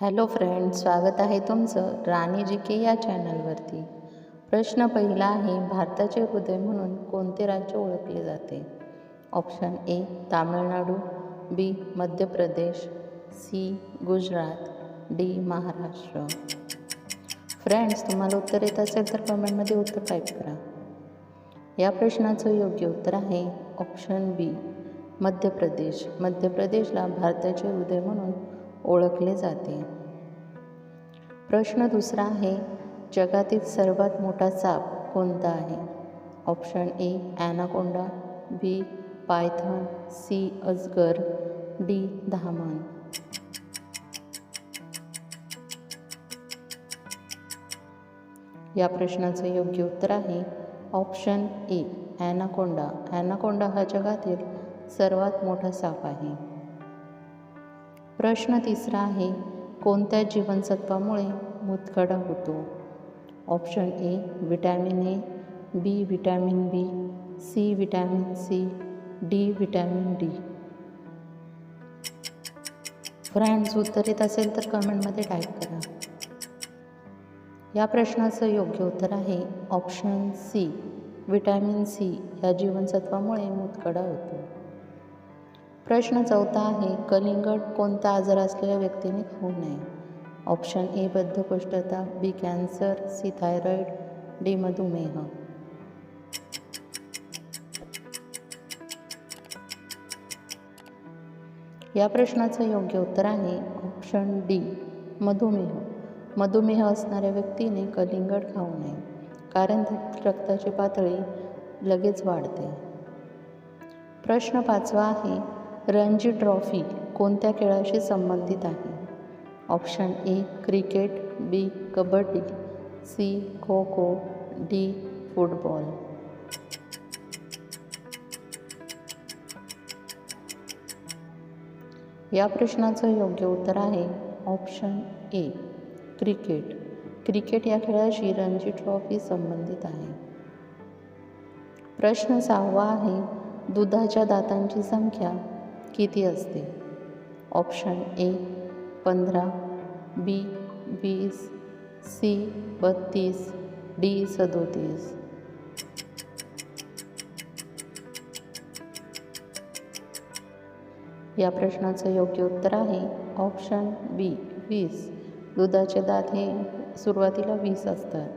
Hello friends स्वागत आहे तुमचं राणी जी के या चॅनलवरती. प्रश्न पहिला आहे भारताचे हृदय म्हणून कोणते राज्य ओळखले जाते? Option A Tamil Nadu B Madhya Pradesh C Gujarat D Maharashtra. Friends तुम्हाला उत्तर येत असेल तर कमेंटमध्ये उत्तर टाईप करा. या प्रश्नाचं योग्य उत्तर आहे ऑप्शन बी मध्य प्रदेश मध्य प्रदेशला भारताचे हृदय म्हणून ओळखले जाते. प्रश्न दुसरा आहे जगातील सर्वात मोठा साप कोणता आहे? Option A anaconda B python C अजगर डी धामण. या प्रश्नाचं योग्य उत्तर आहे ऑप्शन ए ॲनाकोंडा. ॲनाकोंडा हा जगातील सर्वात मोठा साप आहे. प्रश्न तिसरा आहे कोणत्या जीवनसत्वामुळे मुतखडा होतो? Option A vitamin A B vitamin B C vitamin C D vitamin D. Friends उत्तर येत असेल तर कमेंटमध्ये टाईप करा. या प्रश्नाचं योग्य उत्तर आहे ऑप्शन सी विटॅमिन सी या जीवनसत्वामुळे मुतखडा होतो. प्रश्न चौथा आहे कलिंगड कोणता आजार असलेल्या व्यक्तीने खाऊ नये? ऑप्शन ए बद्धकोष्ठता B cancer C thyroid D मधुमेह. या प्रश्नाचं योग्य उत्तर आहे ऑप्शन डी मधुमेह. मधुमेह असणाऱ्या व्यक्तीने कलिंगड खाऊ नये कारण रक्ताची पातळी लगेच वाढते. प्रश्न पाचवा आहे रणजी ट्रॉफी कोणत्या खेळाशी संबंधित आहे? Option A cricket B kabaddi C kho kho D football. या प्रश्नाचं योग्य उत्तर आहे ऑप्शन ए क्रिकेट. क्रिकेट या खेळाशी रणजी ट्रॉफी संबंधित आहे. प्रश्न सहावा आहे दुधाच्या दातांची संख्या किती असते? ऑप्शन ए पंधरा बी वीस सी बत्तीस डी सदोतीस. या प्रश्नाचं योग्य उत्तर आहे ऑप्शन बी वीस. दुधाचे दात हे सुरुवातीला वीस असतात.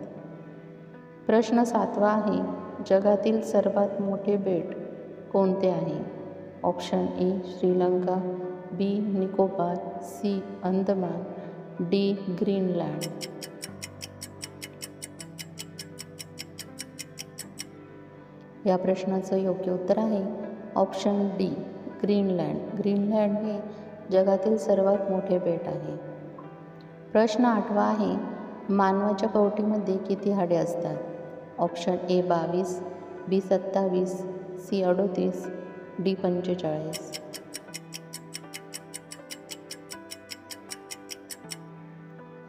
प्रश्न सातवा आहे जगातील सर्वात मोठे बेट कोणते आहे? Option A Sri Lanka B Nicobar C Andaman D Greenland. या प्रश्नाचं योग्य उत्तर आहे ऑप्शन डी ग्रीनलँड. ग्रीनलँड हे जगातील सर्वात मोठे बेट आहे. प्रश्न आठवा आहे मानवाच्या कवटीमध्ये किती हाडे असतात? ऑप्शन ए बावीस बी सत्तावीस सी अडोतीस डी पंचेचाळीस.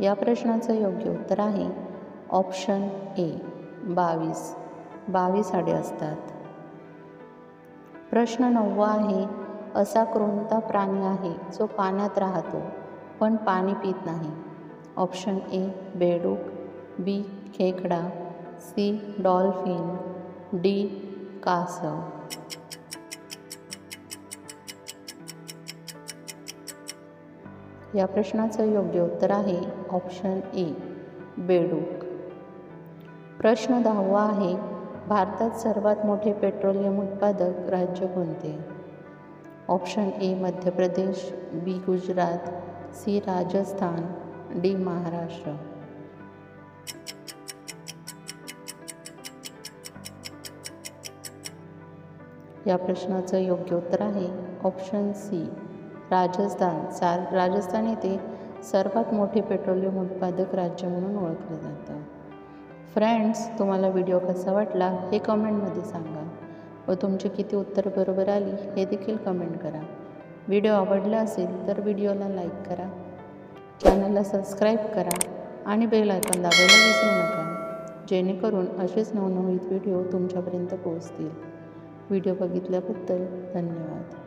या प्रश्नाचं योग्य उत्तर आहे ऑप्शन ए बावीस. बावीस हाडे असतात. प्रश्न नववा आहे असा कोणता प्राणी आहे जो पाण्यात राहतो पण पाणी पित नाही. ऑप्शन ए बेडूक बी खेकडा सी डॉल्फिन डी कासव. या प्रश्नाचं योग्य उत्तर आहे ऑप्शन ए बेडूक. प्रश्न दहावा आहे भारतात सर्वात मोठे पेट्रोलियम उत्पादक राज्य कोणते? Option A Madhya Pradesh B Gujarat C Rajasthan D Maharashtra. या प्रश्नाचं योग्य उत्तर आहे ऑप्शन सी राजस्थान सा राजस्थान येथे सर्वात मोठे पेट्रोलियम उत्पादक राज्य म्हणून ओळखलं जातं. फ्रेंड्स तुम्हाला व्हिडिओ कसा वाटला हे कमेंटमध्ये सांगा व तुमची किती उत्तर बरोबर आली हे देखील कमेंट करा. व्हिडिओ आवडला असेल तर व्हिडिओला लाईक करा चॅनलला सबस्क्राईब करा आणि बेल आयकॉन दाबायला विसरू नका जेणेकरून असेच नवनवीन व्हिडिओ तुमच्यापर्यंत पोहोचतील. व्हिडिओ बघितल्याबद्दल धन्यवाद.